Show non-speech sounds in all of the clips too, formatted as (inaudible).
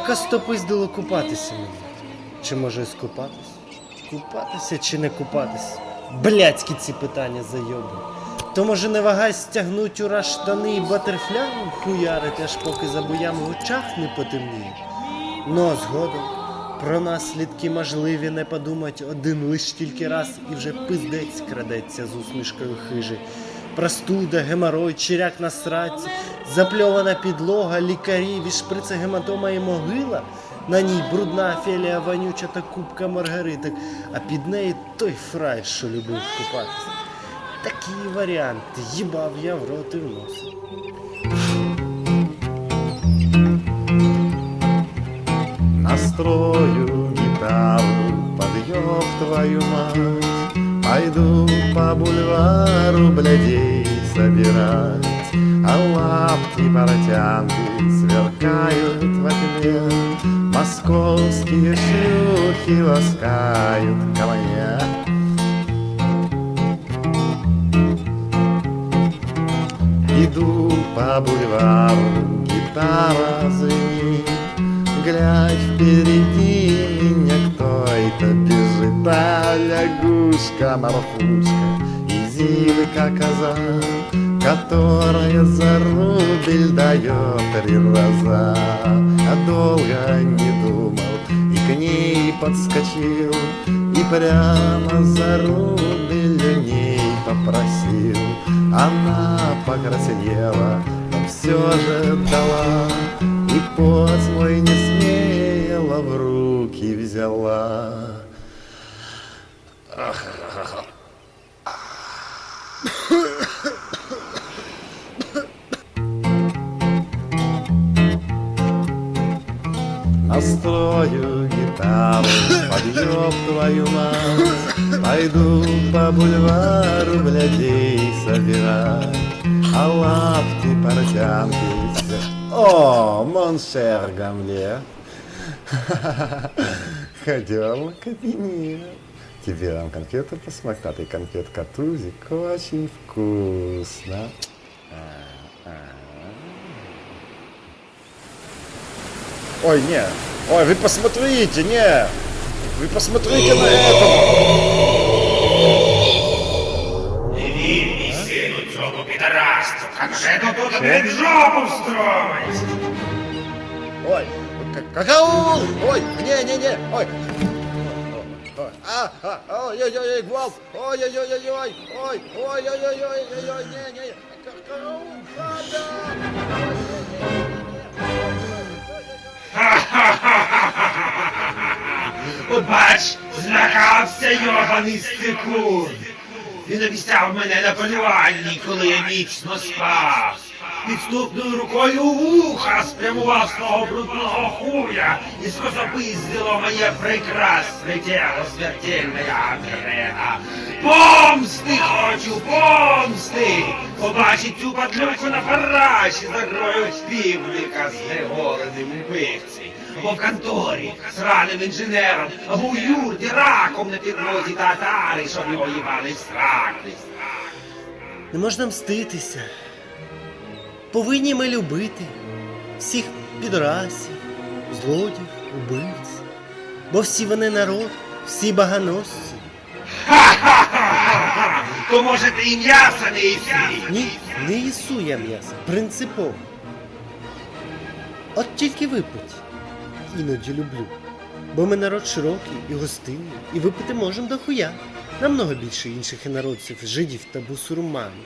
Яка стопиздило купатися мені? Чи може скупатись? Купатися чи не купатись? Блядські ці питання зайоби. То може не вагайсь стягнуть ура штани і батерфляєм хуярити, аж поки за боями в очах не потемніє. Ну а згодом про наслідки можливі не подумать один лиш тільки раз і вже пиздець крадеться з усмішкою хижи. Простуда, геморой, чиряк на сраці, запльована підлога, лікарі, від шприця гематома і могила. На ній брудна фелія вонюча та кубка маргариток, а під нею той фрай, що любив купатися. Такі варіанти їбав я в рот і в нос. Настрою гитару под ёб твою мать Пойду по бульвару блядей собирать А лапки портянки сверкают во тьме. Московские шлюхи ласкают ко мне. Иду по бульвару, лягушка, морфушка и зилка коза Которая за рубль дает три раза. А долго не думал и к ней подскочил И прямо за рубль ней попросил. Она покраснела, но все же дала И поц мой не смело в руки взяла Настрою гитару, подъеб твою мать. Пойду по бульвару блядей собирать А лапки портянки О, моншер Гамле (laughs) Ходем в кабинет Тебе дам конфету посмоктатый конфетка Тузик очень вкусно Ой, не. Ой, вы посмотрите, не. Вы посмотрите на это. Вільний сину цьому підарасту, як же до тут блядь, жопу встроїть. Ой, к- какаул! Ой, не-не-не, ой. Ой, А, а, ой-ой-ой, гвалт! Ой-ой-ой-ой, ой, ой-ой-ой-ой, не-не, какаул, надо! От бач, злякався йобаний стекун. Він обіцяв мене на полюванні, коли я міцно спав. Підступною рукою вуха спрямував свого брудного хуя і скосопиздило моє прекрасне тіло смертельна гангрена. Помсти хочу, помсти! Побачить цю падлюку на параші грою півника з неголеним вбивцем. Або в конторі з раним інженером, або у юрті раком на підлозі татари, щоб його їбали в сраку. Не можна мститися. Повинні ми любити всіх підрасів, злодів, убивць. Бо всі вони народ, всі баганосці. (laughs) То може ти і м'яса не їсти? Ні, не їсу я м'ясо, принципово. От тільки випить. Іноді люблю. Бо ми народ широкий і гостинний, і випити можемо до хуя. Намного більше інших інородців, жидів та бусурманів.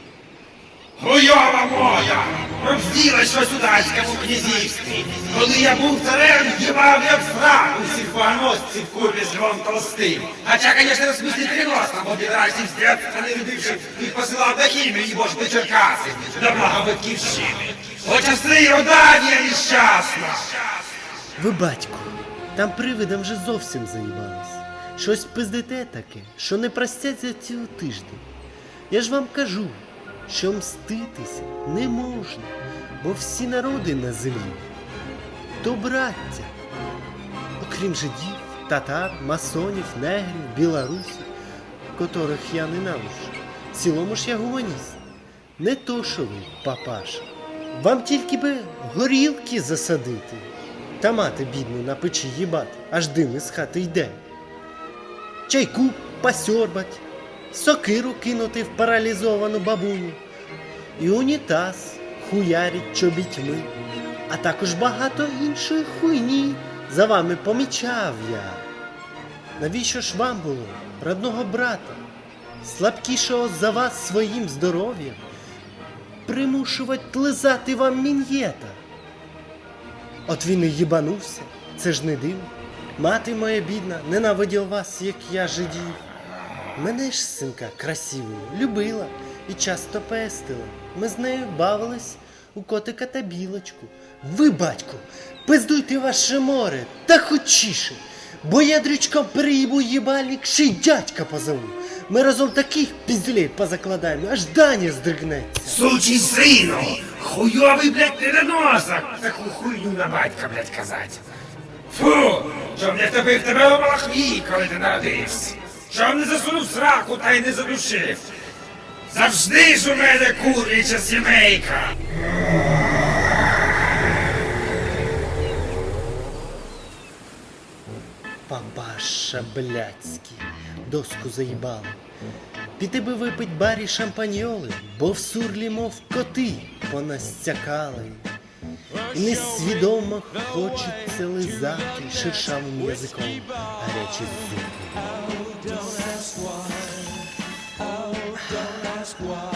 Хуйова моя! Пробзділа щось у датському князівстві. Коли я був царем, їбав я в сраку всіх поганосців купі з Львом Толстим. Хоча, звісно, в смислі переносно, бо з дядька не любивши, їх посилав до хімії, бо ж до Черкаси, до блага батьківщини. Хоч Австрія Данія нещасна. Ви батько, там привидом вже зовсім заїбались. Щось пиздите таке, що не простять за цього тиждень. Я ж вам кажу, що мститися не можна, бо всі народи на землі то браття. Окрім жидів, татар, масонів, негрів, білорусів, котрих я ненавиджу. В цілому ж я гуманіст. Не то, що ви, папаша. Вам тільки би горілки засадити. та мати бідну на печі їбати, аж дим із хати йде. Чайку посьорбать, сокиру кинути в паралізовану бабуню, і унітаз хуярить чобітьми, а також багато іншої хуйні за вами помічав я. Навіщо ж вам було, родного брата, слабкішого за вас своїм здоров'ям, примушувати лизати вам мін'єта? От він і їбанувся, це ж не дивно. Мати моя бідна ненавиділа вас, як я жидів. Мене ж, синка, красивою, любила і часто пестила. Ми з нею бавились у котика та білочку. Ви, батько, пиздуйте ваше море та хочіше, бо я дрючком приїбу їбальник, ще й дядька позову. Ми разом таких піздюлей позакладаємо, аж Даня здригнеться. Сучий сину! Хуйовий, блядь, недоносок! Таку хуйню на батька, блядь, казать. Фу! Щоб не втопив тебе у малахві, коли ти народився. Щоб не засунув сраку та й не задушив. Завжди ж у мене куряча сімейка. Бабаша блядський, доску заїбали. Піти би випить барі шампаньоли, бо в сурлі, мов коти, понастякали. І несвідомо хочеться лизати шершавим язиком гарячі зуби. Oh don't ask why.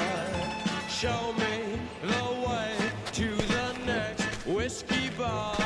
show me the way to the next whiskey bar.